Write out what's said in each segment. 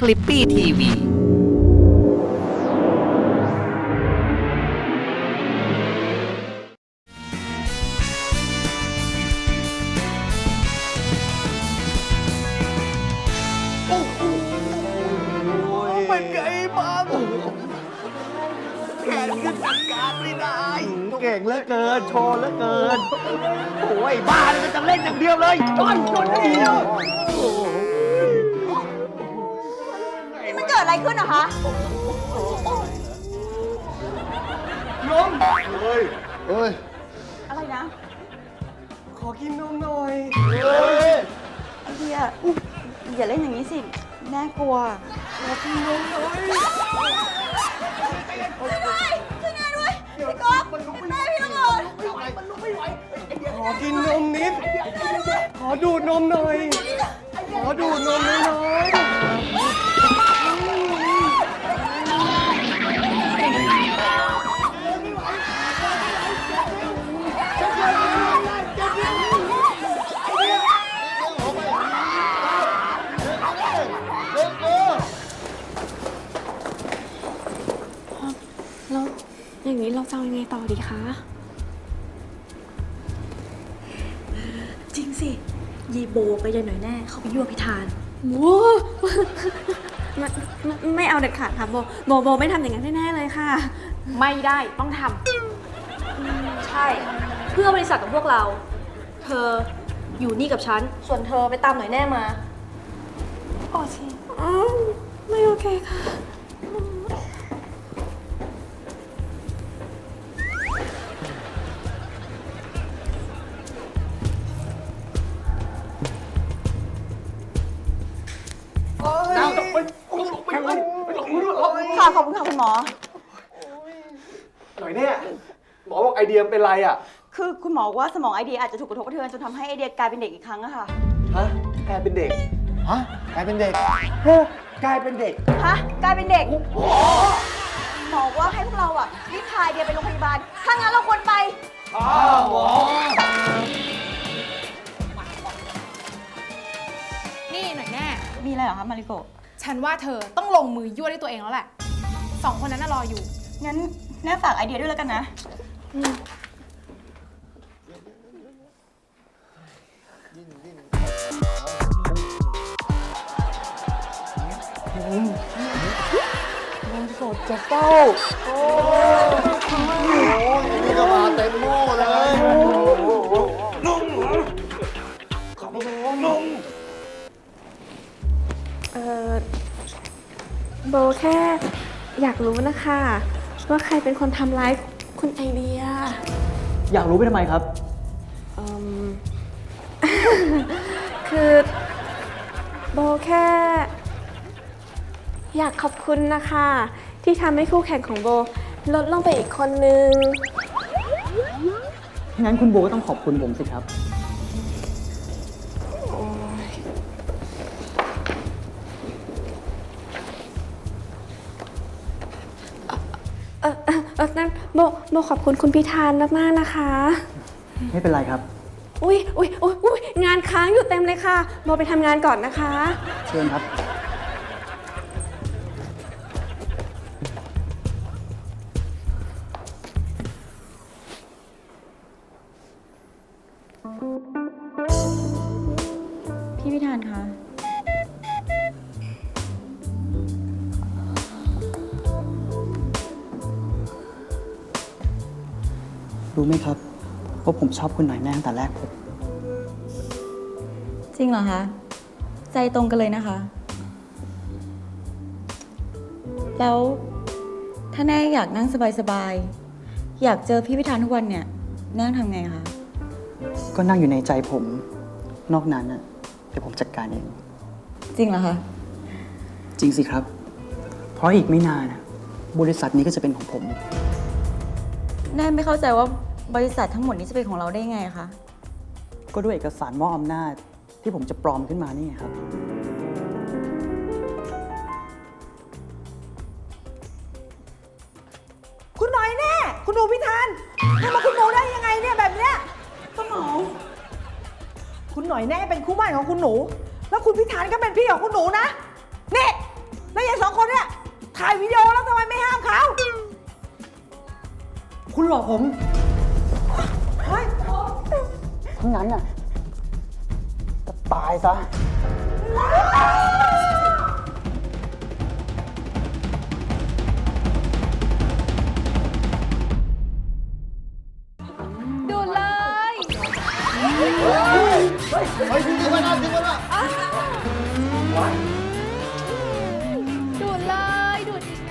คลิปปี้ทีวีเป็นไงบ้างแขนขึ้นจัดการไม่ได้ เก่งเหลือเกิน โชว์เหลือเกิน โอ้ยบ้าเลยจะเล่นอย่างเดียวเลยโอ้ยโดนเดียว กิดอะไรขึ้นนะคะ เฮ้ยเอ้ยอะไรนะขอกินนมหน่อยไอเดียอย่าเล่นอย่างนี้สิ แม่กลัวขอกินนมหน่อยช่วยด้วยช่วยแม่ด้วยพี่ก๊อฟแม่พี่ละเอิญขอกินนมนิด ขอดูดนมหน่อย ขอดูดนมน้อย แล้วอย่างนี้เราจะเอายังไงต่อดีคะ จริงสิ ยีโบไปยัยหน่อยแน่ เขาไปยั่วพิธานโว้ไม่ไม่ไม่เอาเด็ดขาดค่ะโบโบโบไม่ทำอย่างนั้นแน่ๆเลยค่ะ ไม่ได้ต้องทำใช่ เพื่อบริษัทของพวกเรา เธออยู่นี่กับฉัน ส่วนเธอไปตามหน่อยแน่มา โอเคอ๋อไม่โอเคค่ะค่ะ หมอ หน่อยเนี่ยหมอบอกไอเดียเป็นไรอะคือคุณหมอว่าสมองไอเดียอาจจะถูกกระทบกระเทือนจนทำให้ไอเดียกลายเป็นเด็กอีกครั้งอะค่ะ ฮะกลายเป็นเด็กฮะกลายเป็นเด็กเฮ้ยกลายเป็นเด็กฮะ กลายเป็นเด็ก หมอว่าให้พวกเราอะรีบพาไอเดียไปโรงพยาบาล ถ้างั้นเราควรไปนี่หน่อยแน่ มีอะไรเหรอคะมาริโกะฉันว่าเธอต้องลงมือยั่วด้วยตัวเองแล้วแหละ สองคนนั้นน่ะรออยู่ งั้นแม่ฝากไอเดียด้วยแล้วกันนะ นี่ก็มาเต็มหม้อเลยเออโบแค่ อยากรู้นะคะ ว่าใครเป็นคนทำร้ายคุณไอเดียอยากรู้ไปทำไมครับ อืม คือโบแค่ อยากขอบคุณนะคะ ที่ทำให้คู่แข่งของโบ ลดลงไปอีกคนนึง งั้นคุณโบก็ต้องขอบคุณผมสิครับ ออเออเออนั่นโบโบขอบคุณคุณพิธานมากๆนะคะ ไม่เป็นไรครับ อุ้ยอุ้ยอุ้ยอุ้ยงานค้างอยู่เต็มเลยค่ะโบไปทำงานก่อนนะคะ เชิญครับ รู้ไหมครับว่าผมชอบคุณหน่อยแน่ตั้งแต่แรกพบจริงเหรอคะ ใจตรงกันเลยนะคะ แล้วถ้าแน่อยากนั่งสบายๆ อยากเจอพี่พิธานทุกวันเนี่ย แน่ต้องทำไงคะ ก็นั่งอยู่ในใจผม นอกนั้นน่ะเดี๋ยวผมจัดการเอง จริงเหรอคะ จริงสิครับ เพราะอีกไม่นานน่ะบริษัทนี้ก็จะเป็นของผม แน่ไม่เข้าใจว่าบริษัททั้งหมดนี้จะเป็นของเราได้ยังไงคะ ก็ด้วยเอกสารมอบอำนาจที่ผมจะปลอมขึ้นมานี่ไงครับ คุณหน่อยแน่ คุณหนูพิธานทำมาคุณหนูได้ยังไงเนี่ยแบบเนี้ยคุณหนูคุณหน่อยแน่เป็นคู่หมั่นของคุณหนู แล้วคุณพิธานก็เป็นพี่ของคุณหนูนะ นี่ แล้วอย่างสองคนเนี่ยถ่ายวิดีโอแล้วทำไมไม่ห้ามเขา ณหลอกผมทั้งนั้นน่ะก็ตายซะ ดูดเลยดูดเลยดูดอีก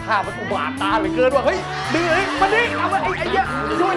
ข้ามันอุบาทตาเหลือเกินว่ะเฮ้ยดึงเลยมาดิเอาไปไอ้ไอ้เหี้ยช่วย